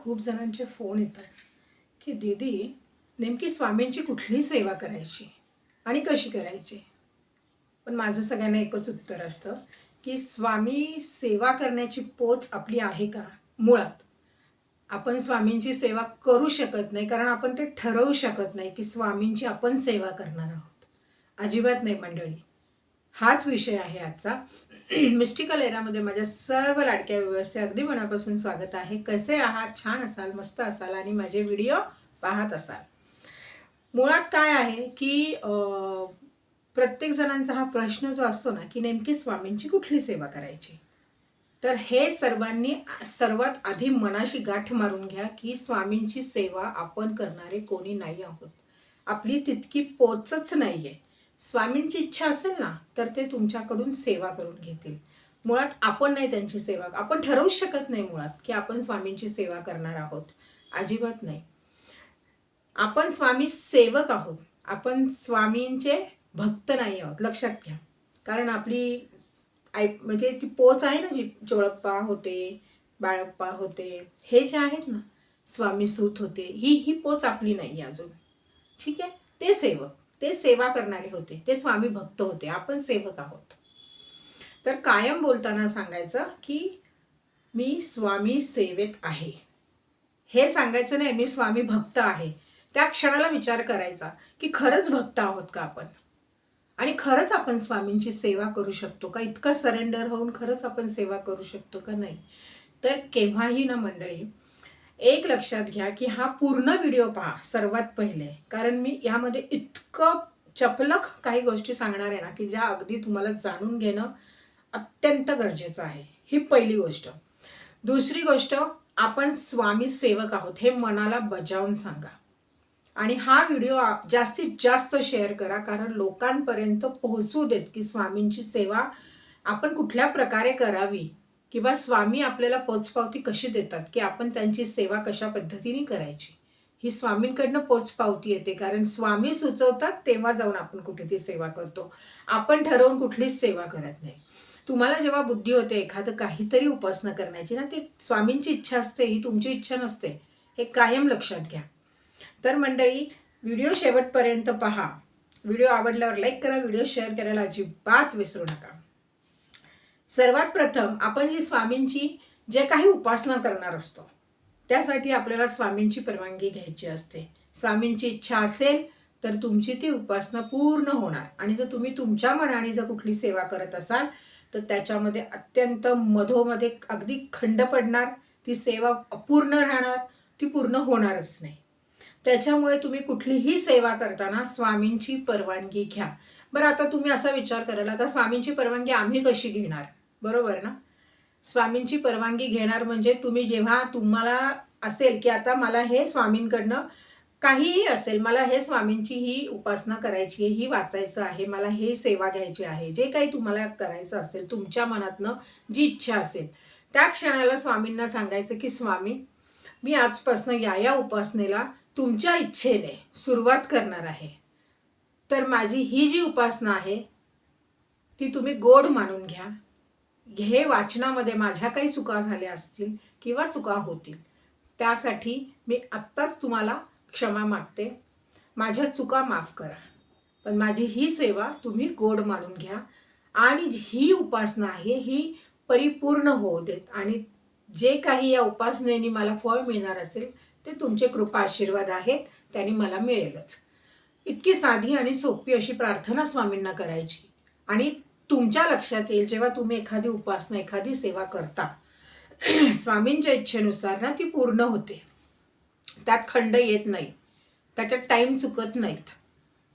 खूप जणांचे फोन येतात की दीदी नेमकी स्वामींची कुठली सेवा करायची आणि कशी करायची? पण माझं सगळ्यांना एकच उत्तर असतं की स्वामी सेवा करण्याची पोच आपली आहे का? मुळात. आपण स्वामींची सेवा करू शकत नाही कारण आपण ते ठरवू शकत नाही की स्वामींची आपण सेवा करणार आहोत. अजिबात नाही मंडळी. हाच विषय आहे आजचा. मिस्टिकल एरामध्ये माझ्या सर्व लाडक्या व्यवस्थे अगदी मनापासून स्वागत आहे. कसे आहात? छान असाल मस्त असाल आणि माझे व्हिडिओ पाहत असाल. मुळात काय आहे की प्रत्येक जणांचा हा प्रश्न जो असतो ना की नेमकी स्वामींची कुठली सेवा करायची? तर हे सर्वांनी सर्वात आधी मनाशी गाठ मारून घ्या की स्वामींची सेवा आपण करणारे कोणी नाही आहोत. आपली तितकी पोचच नाही आहे स्वामींची इच्छा असेल ना तर ते तुमच्याकडून सेवा करून घेतील. मुळात आपण नाही त्यांची सेवा आपण ठरवूच शकत नाही मुळात की आपण स्वामींची सेवा करणार आहोत. अजिबात नाही. आपण स्वामी सेवक आहोत. आपण स्वामींचे भक्त नाही आहोत. लक्षात घ्या. कारण आपली आय म्हणजे ती पोच आहे ना जी चोळप्पा होते बाळप्पा होते हे जे आहेत ना स्वामी सूत होते ही ही पोच आपली नाही अजून. ठीक आहे? ते सेवक. ते सेवा करणारे होते. ते स्वामी भक्त होते. आपण सेवक आहोत. तर कायम बोलताना सांगायचं की मी स्वामी सेवेत आहे. हे सांगायचं नाही मी स्वामी भक्त आहे. त्या क्षणाला विचार करायचा की खरंच भक्त आहोत का आपण? आणि खरंच आपण स्वामींची सेवा करू शकतो का? इतकं सरेंडर होऊन खरंच आपण सेवा करू शकतो का नाही? तर केव्हाही ना मंडळी एक लक्षात घ्या की हा पूर्ण व्हिडिओ पहा सर्वात पहिले. कारण मी यामध्ये इतकं चपलक काही गोष्टी सांगणार आहे ना की ज्या अगदी तुम्हाला जाणून घेणं अत्यंत गरजेचं आहे. ही पहिली गोष्ट. दुसरी गोष्ट आपण स्वामी सेवक आहोत हे मनाला बजावून सांगा. आणि हा व्हिडिओ जास्तीत जास्त शेअर करा कारण लोकांपर्यंत पोहोचू देत की स्वामींची सेवा आपण कुठल्या प्रकारे करावी. किंवा स्वामी आपल्याला पोचपावती कशी देतात की आपण त्यांची सेवा कशा पद्धतीने करायची? ही स्वामींकडनं पोचपावती येते कारण स्वामी सुचवतात तेव्हा जाऊन आपण कुठे ती सेवा करतो. आपण ठरवून कुठलीच सेवा करत नाही. तुम्हाला जेव्हा बुद्धी होते एखादं काहीतरी उपासना करण्याची ना ती स्वामींची इच्छा असते ही तुमची इच्छा नसते हे कायम लक्षात घ्या. तर मंडळी व्हिडिओ शेवटपर्यंत पहा. व्हिडिओ आवडल्यावर लाईक करा व्हिडिओ शेअर करायला अजिबात विसरू नका. सर्वात प्रथम आपण जी स्वामींची जे काही उपासना करणार असतो त्यासाठी आपल्याला स्वामींची परवानगी घ्यायची असते. स्वामींची इच्छा असेल तर तुमची ती उपासना पूर्ण होणार. आणि जर तुम्ही तुमच्या मनाने जर कुठली सेवा करत असाल तर त्याच्यामध्ये अत्यंत मधोमध्ये अगदी खंड पडणार ती सेवा अपूर्ण राहणार ती पूर्ण होणारच नाही. त्याच्यामुळे तुम्ही कुठलीही सेवा करताना स्वामींची परवानगी घ्या. बरं आता तुम्ही असा विचार कराल आता स्वामींची परवानगी आम्ही कशी घेणार? बरोबर ना? स्वामींची परवानगी घेणार म्हणजे तुम्ही जेव्हा तुम्हाला असेल की आता मला हे स्वामींकडनं काहीही असेल मला हे स्वामींची ही उपासना करायची आहे ही वाचायचं आहे मला हे सेवा घ्यायची आहे जे काही तुम्हाला करायचं असेल तुमच्या मनातनं जी इच्छा असेल त्या क्षणाला स्वामींना सांगायचं की स्वामी मी आजपासून या या उपासनेला तुमच्या इच्छेने सुरुवात करणार आहे. तर माझी ही जी उपासना आहे ती तुम्ही गोड मानून घ्या. हे वाचनामध्ये माझ्या काही चुका झाल्या असतील किंवा चुका होतील त्यासाठी मी आत्ताच तुम्हाला क्षमा मागते. माझ्या चुका माफ करा पण माझी ही सेवा तुम्ही गोड मानून घ्या. आणि ही उपासना आहे ही परिपूर्ण होऊ देत. आणि जे काही या उपासनेने मला फळ मिळणार असेल ते तुमचे कृपा आशीर्वाद आहेत त्यांनी मला मिळेलच. इतकी साधी आणि सोपी अशी प्रार्थना स्वामींना करायची. आणि तुमच्या लक्षात येईल जेव्हा तुम्ही एखादी उपासना एखादी सेवा करता. स्वामींच्या इच्छेनुसार ना ती पूर्ण होते. त्यात खंड येत नाही. त्याच्यात टाईम चुकत नाहीत.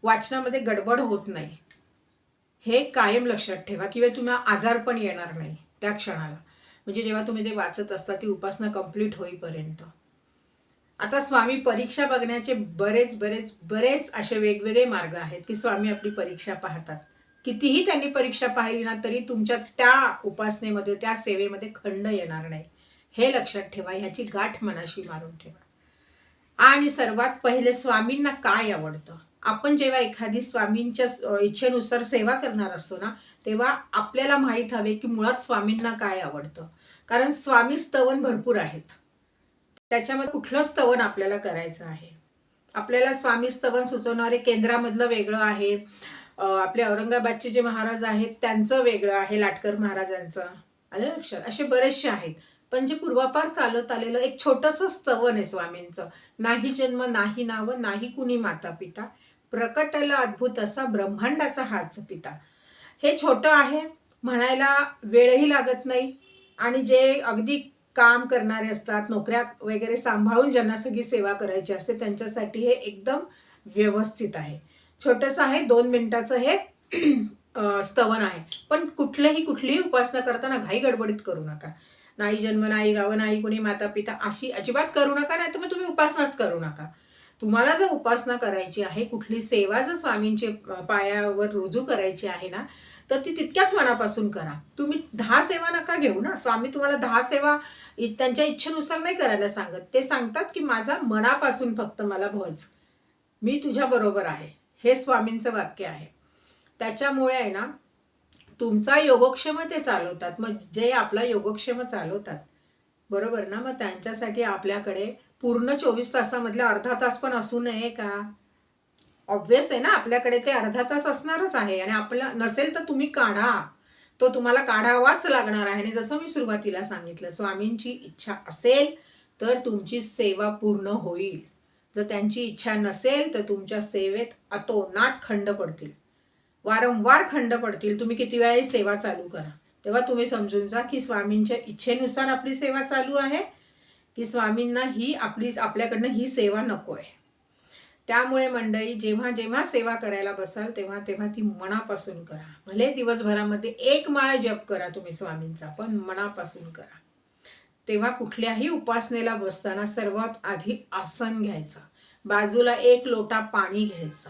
वाचनामध्ये गडबड होत नाही. हे कायम लक्षात ठेवा किंवा तुम्हाला आजार पण येणार नाही त्या क्षणाला. म्हणजे जेव्हा तुम्ही ते वाचत असता ती उपासना कंप्लीट होईपर्यंत. आता स्वामी परीक्षा बघण्याचे बरेच बरेच बरेच असे वेगवेगळे मार्ग आहेत की स्वामी आपली परीक्षा पाहतात. कितीही त्यांनी परीक्षा पाहिली ना तरी तुमच्या त्या उपासनेमध्ये त्या सेवेमध्ये खंड येणार नाही. हे लक्षात ठेवा ह्याची गाठ मनाशी मारून ठेवा. आणि सर्वात पहिले स्वामींना काय आवडतं? आपण जेव्हा एखादी स्वामींच्या इच्छेनुसार सेवा करणार असतो ना तेव्हा आपल्याला माहीत हवे की मुळात स्वामींना काय आवडतं. कारण स्वामी स्तवन भरपूर आहेत. त्याच्यामध्ये कुठलं स्तवन आपल्याला करायचं आहे? आपल्याला स्वामी स्तवन सुचवणारे केंद्रामधलं वेगळं आहे. आपले औरंगाबादचे जे महाराज आहेत त्यांचं वेगळं आहे लाटकर महाराजांचं. आलं लक्षात? असे बरेचसे आहेत. पण जे पूर्वापार चालत आलेलं एक छोटंसं स्तवन आहे स्वामींचं. नाही जन्म नाही नावं नाही कुणी माता पिता प्रकटला अद्भुत असा ब्रह्मांडाचा हाच पिता. हे छोटं आहे म्हणायला वेळही लागत नाही. आणि जे अगदी काम करणारे असतात नोकऱ्या वगैरे सांभाळून ज्यांना सगळी सेवा करायची असते त्यांच्यासाठी हे एकदम व्यवस्थित आहे. छोटंसं आहे दोन मिनिटाचं हे स्तवन आहे. पण कुठलंही कुठलीही उपासना करताना घाई गडबडीत करू नका. नाही जन्म नाही गावं नाही कुणी माता पिता अशी अजिबात करू नका नाही तर मग तुम्ही उपासनाच करू नका. तुम्हाला जर उपासना करायची आहे कुठली सेवा जर स्वामींचे पायावर रुजू करायची आहे ना तर ती तितक्याच मनापासून करा. तुम्ही दहा सेवा नका घेऊ ना. स्वामी तुम्हाला दहा सेवा इ- त्यांच्या इच्छेनुसार नाही करायला सांगत. ते सांगतात की माझा मनापासून फक्त मला भज. मी तुझ्याबरोबर आहे. हे स्वामींचं वाक्य आहे. त्याच्यामुळे आहे ना तुमचा योगक्षेम ते चालवतात. मग जे आपला योगक्षेम चालवतात. बरोबर ना? मग त्यांच्यासाठी आपल्याकडे पूर्ण चोवीस तासामधला अर्धा तास पण असू नये का? ऑब्विस आहे ना? आपल्याकडे ते अर्धा तास असणारच आहे. आणि आपला नसेल तर तुम्ही काढा. तो तुम्हाला काढावाच लागणार आहे. आणि जसं मी सुरुवातीला सांगितलं स्वामींची इच्छा असेल तर तुमची सेवा पूर्ण होईल. जर त्यांची इच्छा नसेल तर तुमच्या सेवेत अतोनात खंड पडतील. वारंवार खंड पडतील. तुम्ही किती वेळाही सेवा चालू करा. तेव्हा तुम्ही समजून जा की स्वामींच्या इच्छेनुसार आपली सेवा चालू आहे की स्वामींना ही आपली आपल्याकडनं ही सेवा नको आहे. त्यामुळे मंडळी जेव्हा जेव्हा सेवा करायला बसाल तेव्हा तेव्हा ती मनापासून करा. भले दिवसभरामध्ये एक माळा जप करा तुम्ही स्वामींचा पण मनापासून करा. तेव्हा कुठल्याही उपासनेला बसताना सर्वात आधी आसन घ्यायचं. बाजूला एक लोटा पाणी घ्यायचा.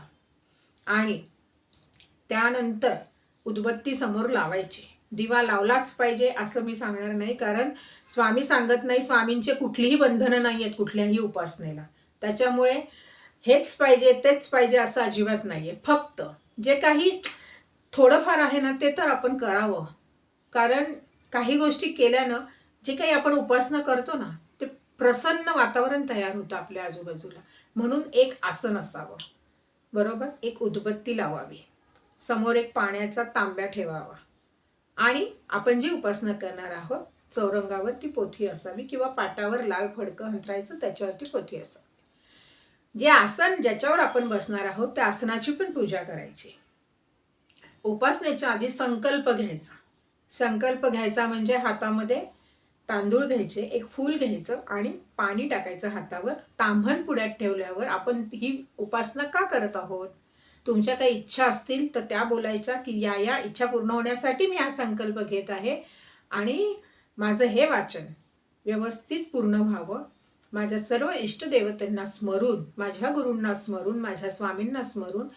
आणि त्यानंतर उदबत्ती समोर लावायची. दिवा लावलाच पाहिजे असं मी सांगणार नाही कारण स्वामी सांगत नाही स्वामींचे कुठलीही बंधनं नाही आहेत कुठल्याही उपासनेला. त्याच्यामुळे हेच पाहिजे तेच पाहिजे असं अजिबात नाही आहे फक्त जे काही थोडंफार आहे ना ते तर आपण करावं. कारण काही गोष्टी केल्यानं जे काही आपण उपासना करतो ना ते प्रसन्न वातावरण तयार होतं आपल्या आजूबाजूला. म्हणून एक आसन असावं. बरोबर? एक उदबत्ती लावावी. समोर एक पाण्याचा तांब्या ठेवावा. आणि आपण जी उपासना करणार आहोत चौरंगावर ती पोथी असावी किंवा पाटावर लाल फडकं अंतरायचं त्याच्यावरती पोथी असावी. जे आसन ज्याच्यावर आपण बसणार आहोत त्या आसनाची पण पूजा करायची. उपासनेच्या आधी संकल्प घ्यायचा. संकल्प घ्यायचा म्हणजे हातामध्ये तांदूळ घ्यायचे एक फूल घ्यायचं आणि पाणी टाकायचं हातावर. तांभण पुढ्यात ठेवल्यावर आपण ही उपासना का करत आहोत? तुमच्या काही इच्छा असतील तर त्या बोलायच्या की या या इच्छा पूर्ण होण्यासाठी मी हा संकल्प घेत आहे. आणि माझं हे वाचन व्यवस्थित पूर्ण व्हावं. माझ्या सर्व इष्टदेवतांना स्मरून माझ्या गुरूंना स्मरून माझ्या स्वामींना स्मरून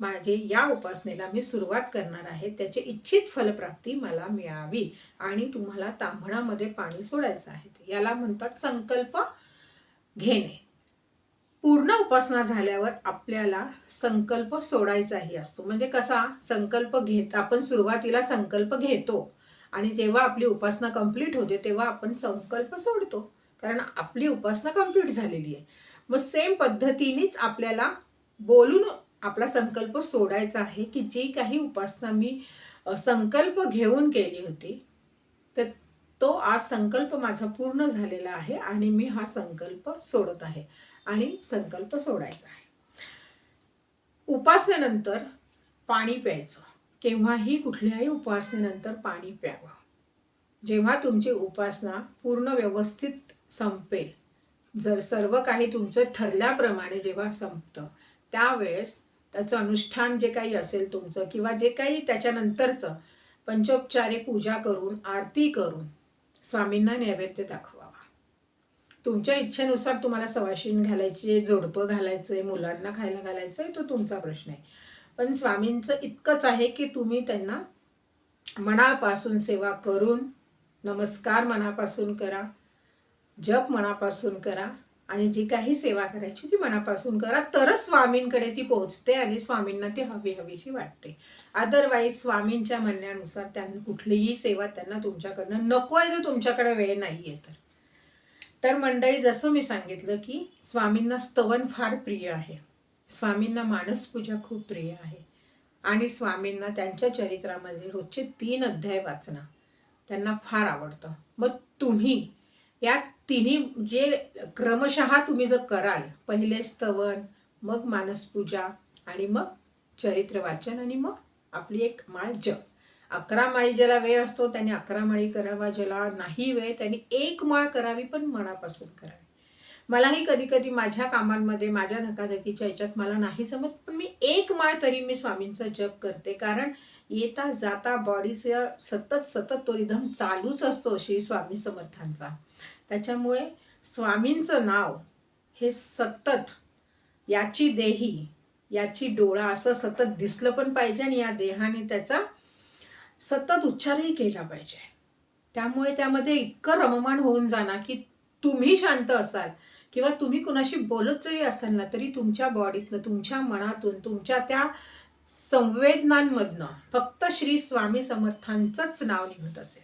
माझे या उपासनेला मी सुरुवात करणार आहे. त्याची इच्छित फलप्राप्ती मला मिळावी आणि तुम्हाला तांबणामध्ये पाणी सोडायचं आहे. याला म्हणतात संकल्प घेणे. पूर्ण उपासना झाल्यावर आपल्याला संकल्प सोडायचाही असतो. म्हणजे कसा? संकल्प घेत आपण सुरुवातीला संकल्प घेतो आणि जेव्हा आपली उपासना कंप्लीट होते तेव्हा आपण संकल्प सोडतो. कारण आपली उपासना कंप्लीट झालेली आहे. मग सेम पद्धतीनेच आपल्याला बोलून आपला संकल्प सोडायचा आहे की जी काही उपासना मी संकल्प घेऊन केली होती तर तो आज संकल्प माझा पूर्ण झालेला आहे आणि मी हा संकल्प सोडत आहे आणि संकल्प सोडायचा आहे. उपासनेनंतर पाणी प्यायचं. केव्हाही कुठल्याही उपासनेनंतर पाणी प्यावं. जेव्हा तुमची उपासना पूर्ण व्यवस्थित संपेल जर सर्व काही तुमचं ठरल्याप्रमाणे जेव्हा संपतं त्यावेळेस त्याचं अनुष्ठान जे काही असेल तुमचं किंवा जे काही त्याच्यानंतरचं पंचोपचारे पूजा करून आरती करून स्वामींना नैवेद्य दाखवावा. तुमच्या इच्छेनुसार तुम्हाला सवाशीण घालायची आहे जोडपं घालायचं आहे मुलांना खायला घालायचं आहे तो तुमचा प्रश्न आहे. पण स्वामींचं इतकंच आहे की तुम्ही त्यांना मनापासून सेवा करून नमस्कार मनापासून करा जप मनापासून करा आणि जी काही सेवा करायची ती मनापासून करा. तरच स्वामींकडे ती पोहोचते आणि स्वामींना ती हवी हवीशी वाटते. अदरवाईज स्वामींच्या म्हणण्यानुसार त्यांना कुठलीही सेवा त्यांना तुमच्याकडनं नको आहे जर तुमच्याकडे वेळ नाही आहे तर. तर मंडळी जसं मी सांगितलं की स्वामींना स्तवन फार प्रिय आहे. स्वामींना मानसपूजा खूप प्रिय आहे. आणि स्वामींना त्यांच्या चरित्रामध्ये रोजचे तीन अध्याय वाचणं त्यांना फार आवडतं. मग तुम्ही या तिन्ही जे क्रमशः तुम्ही जर कराल पहिले स्तवन मग मानसपूजा आणि मग चरित्र वाचन आणि मग आपली एक माळ जप. अकरा माळी ज्याला वेळ असतो त्याने अकरा माळी करावा ज्याला नाही वेळ त्याने एक माळ करावी पण मनापासून करावी. मलाही कधी कधी माझ्या कामांमध्ये माझ्या धकाधकीच्या याच्यात मला नाही समज पण मी एक माळ तरी मी स्वामींचा जप करते. कारण येता जाता बॉडीचं सतत सतत तो रिधम चालूच असतो श्री स्वामी समर्थांचा. त्याच्यामुळे स्वामींचं नाव हे सतत याची देही याची डोळा असं सतत दिसलं पण पाहिजे आणि या देहाने त्याचा सतत उच्चारही केला पाहिजे. त्यामुळे त्यामध्ये इतकं रममाण होऊन जाणार की तुम्ही शांत असाल. किंवा तुम्ही कुणाशी बोलत जरी असाल ना तरी तुमच्या बॉडीतनं तुमच्या मनातून तुमच्या त्या संवेदनांमधनं फक्त श्री स्वामी समर्थांचंच नाव निघत असेल.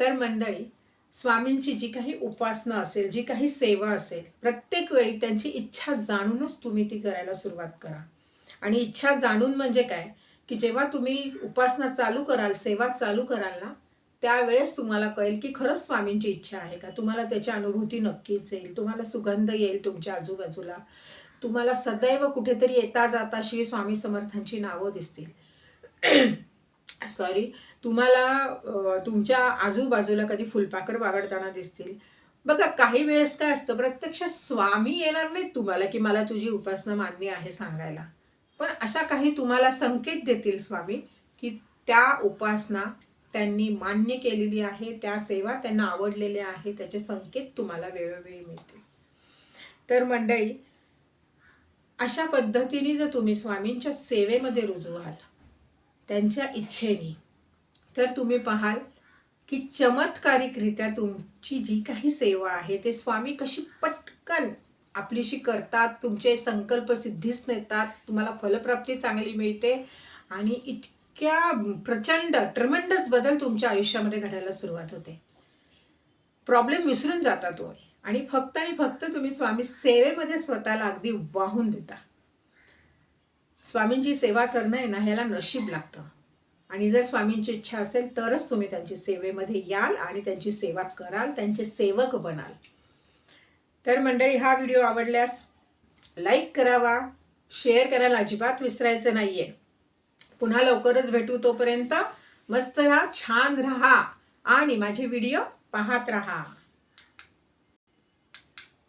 तर मंडळी स्वामींची जी काही उपासना असेल जी काही सेवा असेल प्रत्येक वेळी त्यांची इच्छा जाणूनच तुम्ही ती करायला सुरुवात करा. आणि इच्छा जाणून म्हणजे काय? की जेव्हा तुम्ही उपासना चालू कराल सेवा चालू कराल ना त्यावेळेस तुम्हाला कळेल की खरंच स्वामींची इच्छा आहे का? तुम्हाला त्याची अनुभूती नक्कीच येईल. तुम्हाला सुगंध येईल तुमच्या आजूबाजूला. तुम्हाला सदैव कुठेतरी येता जाता श्री स्वामी समर्थांची नावं दिसतील. सॉरी तुम्हाला तुमच्या आजूबाजूला कधी फुलपाखर वागडताना दिसतील? बघा काही वेळेस काय असतं प्रत्यक्ष स्वामी येणार नाहीत तुम्हाला की मला तुझी उपासना मान्य आहे सांगायला. पण अशा काही तुम्हाला संकेत देतील स्वामी की त्या उपासना त्यांनी मान्य केलेली आहे त्या सेवा त्यांना आवडलेल्या आहे त्याचे संकेत तुम्हाला वेळोवेळी मिळतील. तर मंडळी अशा पद्धतीने जर तुम्ही स्वामींच्या सेवेमध्ये रुजू व्हाल त्यांच्या इच्छेने तर तुम्ही पाहाल की चमत्कारिकरित्या तुमची जी काही सेवा आहे ते स्वामी कशी पटकन आपलीशी करतात तुमचे संकल्प सिद्धीस नेतात तुम्हाला फलप्राप्ती चांगली मिळते आणि इतक्या प्रचंड ट्रमेंडस बदल तुमच्या आयुष्यामध्ये घडायला सुरुवात होते. प्रॉब्लेम विसरून जाता तुम्ही. आणि फक्त आणि फक्त तुम्ही स्वामी सेवेमध्ये स्वतःला अगदी वाहून देता. स्वामींची सेवा करणं आहे ना ह्याला नशीब लागतं. आणि जर स्वामींची इच्छा असेल तरच तुम्ही त्यांची सेवेमध्ये याल आणि त्यांची सेवा कराल त्यांचे सेवक बनाल. तर मंडळी हा व्हिडिओ आवडल्यास लाईक करावा शेअर करायला अजिबात विसरायचं नाही आहे पुन्हा लवकरच भेटू तोपर्यंत मस्त राहा छान राहा आणि माझे व्हिडिओ पाहत राहा.